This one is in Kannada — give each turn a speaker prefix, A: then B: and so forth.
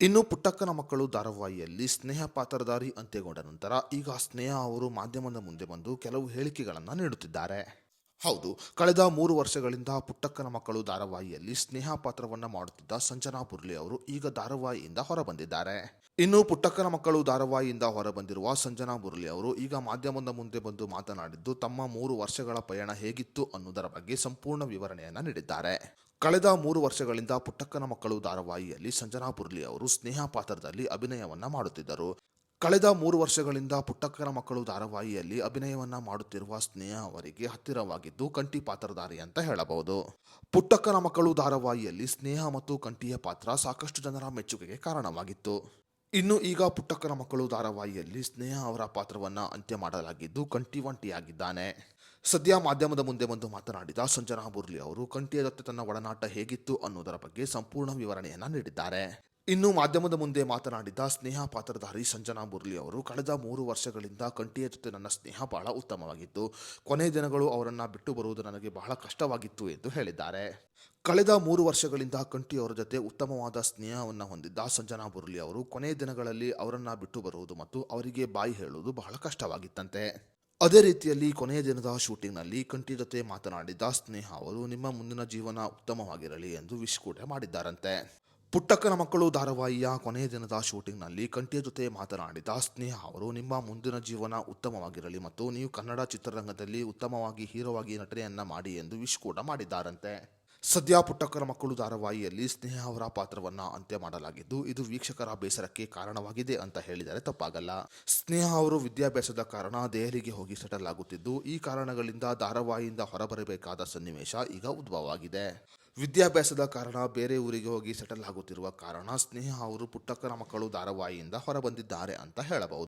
A: ಇನ್ನು ಪುಟ್ಟಕ್ಕನ ಮಕ್ಕಳು ಧಾರಾವಾಹಿಯಲ್ಲಿ ಸ್ನೇಹ ಪಾತ್ರಧಾರಿ ಅಂತ್ಯಗೊಂಡ ನಂತರ ಈಗ ಸ್ನೇಹ ಅವರು ಮಾಧ್ಯಮದ ಮುಂದೆ ಬಂದು ಕೆಲವು ಹೇಳಿಕೆಗಳನ್ನು ನೀಡುತ್ತಿದ್ದಾರೆ. ಹೌದು, ಕಳೆದ ಮೂರು ವರ್ಷಗಳಿಂದ ಪುಟ್ಟಕ್ಕನ ಮಕ್ಕಳು ಧಾರಾವಾಹಿಯಲ್ಲಿ ಸ್ನೇಹ ಪಾತ್ರವನ್ನ ಮಾಡುತ್ತಿದ್ದ ಸಂಜನಾ ಬುರ್ಲಿ ಅವರು ಈಗ ಧಾರಾವಾಹಿಯಿಂದ ಹೊರಬಂದಿದ್ದಾರೆ. ಇನ್ನು ಪುಟ್ಟಕ್ಕನ ಮಕ್ಕಳು ಧಾರಾವಾಹಿಯಿಂದ ಹೊರಬಂದಿರುವ ಸಂಜನಾ ಬುರ್ಲಿ ಅವರು ಈಗ ಮಾಧ್ಯಮದ ಮುಂದೆ ಬಂದು ಮಾತನಾಡಿದ್ದು, ತಮ್ಮ ಮೂರು ವರ್ಷಗಳ ಪಯಣ ಹೇಗಿತ್ತು ಅನ್ನೋದರ ಬಗ್ಗೆ ಸಂಪೂರ್ಣ ವಿವರಣೆಯನ್ನ ನೀಡಿದ್ದಾರೆ. ಕಳೆದ ಮೂರು ವರ್ಷಗಳಿಂದ ಪುಟ್ಟಕ್ಕನ ಮಕ್ಕಳು ಧಾರಾವಾಹಿಯಲ್ಲಿ ಸಂಜನಾ ಬುರ್ಲಿ ಅವರು ಸ್ನೇಹ ಪಾತ್ರದಲ್ಲಿ ಅಭಿನಯವನ್ನ ಮಾಡುತ್ತಿದ್ದರು. ಕಳೆದ ಮೂರು ವರ್ಷಗಳಿಂದ ಪುಟ್ಟಕ್ಕನ ಮಕ್ಕಳು ಧಾರಾವಾಹಿಯಲ್ಲಿ ಅಭಿನಯವನ್ನ ಮಾಡುತ್ತಿರುವ ಸ್ನೇಹ ಅವರಿಗೆ ಹತ್ತಿರವಾಗಿದ್ದು ಕಂಠಿ ಪಾತ್ರಧಾರಿ ಅಂತ ಹೇಳಬಹುದು. ಪುಟ್ಟಕ್ಕನ ಮಕ್ಕಳು ಧಾರಾವಾಹಿಯಲ್ಲಿ ಸ್ನೇಹ ಮತ್ತು ಕಂಠಿಯ ಪಾತ್ರ ಸಾಕಷ್ಟು ಜನರ ಮೆಚ್ಚುಗೆಗೆ ಕಾರಣವಾಗಿತ್ತು. ಇನ್ನು ಈಗ ಪುಟ್ಟಕ್ಕನ ಮಕ್ಕಳು ಧಾರಾವಾಹಿಯಲ್ಲಿ ಸ್ನೇಹ ಅವರ ಪಾತ್ರವನ್ನ ಅಂತ್ಯ ಮಾಡಲಾಗಿದ್ದು ಕಂಠಿ ಒಂಟಿಯಾಗಿದ್ದಾನೆ. ಸದ್ಯ ಮಾಧ್ಯಮದ ಮುಂದೆ ಬಂದು ಮಾತನಾಡಿದ ಸಂಜನಾ ಬುರ್ಲಿ ಅವರು, ಕಂಠಿಯ ಜೊತೆ ತನ್ನ ಒಡನಾಟ ಹೇಗಿತ್ತು ಅನ್ನೋದರ ಬಗ್ಗೆ ಸಂಪೂರ್ಣ ವಿವರಣೆಯನ್ನ ನೀಡಿದ್ದಾರೆ. ಇನ್ನು ಮಾಧ್ಯಮದ ಮುಂದೆ ಮಾತನಾಡಿದ ಸ್ನೇಹ ಪಾತ್ರಧಾರಿ ಸಂಜನಾ ಬುರ್ಲಿ ಅವರು, ಕಳೆದ ಮೂರು ವರ್ಷಗಳಿಂದ ಕಂಠಿಯ ಜೊತೆ ನನ್ನ ಸ್ನೇಹ ಬಹಳ ಉತ್ತಮವಾಗಿತ್ತು. ಕೊನೆ ದಿನಗಳು ಅವರನ್ನು ಬಿಟ್ಟು ಬರುವುದು ನನಗೆ ಬಹಳ ಕಷ್ಟವಾಗಿತ್ತು ಎಂದು ಹೇಳಿದ್ದಾರೆ. ಕಳೆದ ಮೂರು ವರ್ಷಗಳಿಂದ ಕಂಠಿ ಅವರ ಜೊತೆ ಉತ್ತಮವಾದ ಸ್ನೇಹವನ್ನು ಹೊಂದಿದ್ದ ಸಂಜನಾ ಬುರ್ಲಿ ಅವರು, ಕೊನೆ ದಿನಗಳಲ್ಲಿ ಅವರನ್ನು ಬಿಟ್ಟು ಬರುವುದು ಮತ್ತು ಅವರಿಗೆ ಬಾಯಿ ಹೇಳುವುದು ಬಹಳ ಕಷ್ಟವಾಗಿತ್ತಂತೆ. ಅದೇ ರೀತಿಯಲ್ಲಿ ಕೊನೆಯ ದಿನದ ಶೂಟಿಂಗ್ನಲ್ಲಿ ಕಂಠಿ ಜೊತೆ ಮಾತನಾಡಿದ ಸ್ನೇಹ ಅವರು, ನಿಮ್ಮ ಮುಂದಿನ ಜೀವನ ಉತ್ತಮವಾಗಿರಲಿ ಎಂದು ವಿಶ್ ಕೂಡ ಮಾಡಿದ್ದಾರಂತೆ. ಪುಟ್ಟಕ್ಕನ ಮಕ್ಕಳು ಧಾರಾವಾಹಿಯ ಕೊನೆಯ ದಿನದ ಶೂಟಿಂಗ್ನಲ್ಲಿ ಕಂಠಿಯ ಜೊತೆ ಮಾತನಾಡಿದ ಸ್ನೇಹ ಅವರು, ನಿಮ್ಮ ಮುಂದಿನ ಜೀವನ ಉತ್ತಮವಾಗಿರಲಿ ಮತ್ತು ನೀವು ಕನ್ನಡ ಚಿತ್ರರಂಗದಲ್ಲಿ ಉತ್ತಮವಾಗಿ, ಹೀರೋವಾಗಿ ನಟನೆಯನ್ನ ಮಾಡಿ ಎಂದು ವಿಶ್ ಕೂಡ ಮಾಡಿದ್ದಾರಂತೆ. ಸದ್ಯ ಪುಟ್ಟಕ್ಕನ ಮಕ್ಕಳು ಧಾರಾವಾಹಿಯಲ್ಲಿ ಸ್ನೇಹ ಅವರ ಪಾತ್ರವನ್ನ ಅಂತ್ಯ ಮಾಡಲಾಗಿದ್ದು, ಇದು ವೀಕ್ಷಕರ ಬೇಸರಕ್ಕೆ ಕಾರಣವಾಗಿದೆ ಅಂತ ಹೇಳಿದರೆ ತಪ್ಪಾಗಲ್ಲ. ಸ್ನೇಹ ಅವರು ವಿದ್ಯಾಭ್ಯಾಸದ ಕಾರಣ ದೆಹಲಿಗೆ ಹೋಗಿ ಸೆಟಲ್ ಆಗುತ್ತಿದ್ದು, ಈ ಕಾರಣಗಳಿಂದ ಧಾರಾವಾಹಿಯಿಂದ ಹೊರಬರಬೇಕಾದ ಸನ್ನಿವೇಶ ಈಗ ಉದ್ಭವವಾಗಿದೆ. ವಿದ್ಯಾಭ್ಯಾಸದ ಕಾರಣ ಬೇರೆ ಊರಿಗೆ ಹೋಗಿ ಸೆಟಲ್ ಆಗುತ್ತಿರುವ ಕಾರಣ ಸ್ನೇಹ ಅವರು ಪುಟ್ಟಕ್ಕನ ಮಕ್ಕಳು ಧಾರಾವಾಹಿಯಿಂದ ಹೊರಬಂದಿದ್ದಾರೆ ಅಂತ ಹೇಳಬಹುದು.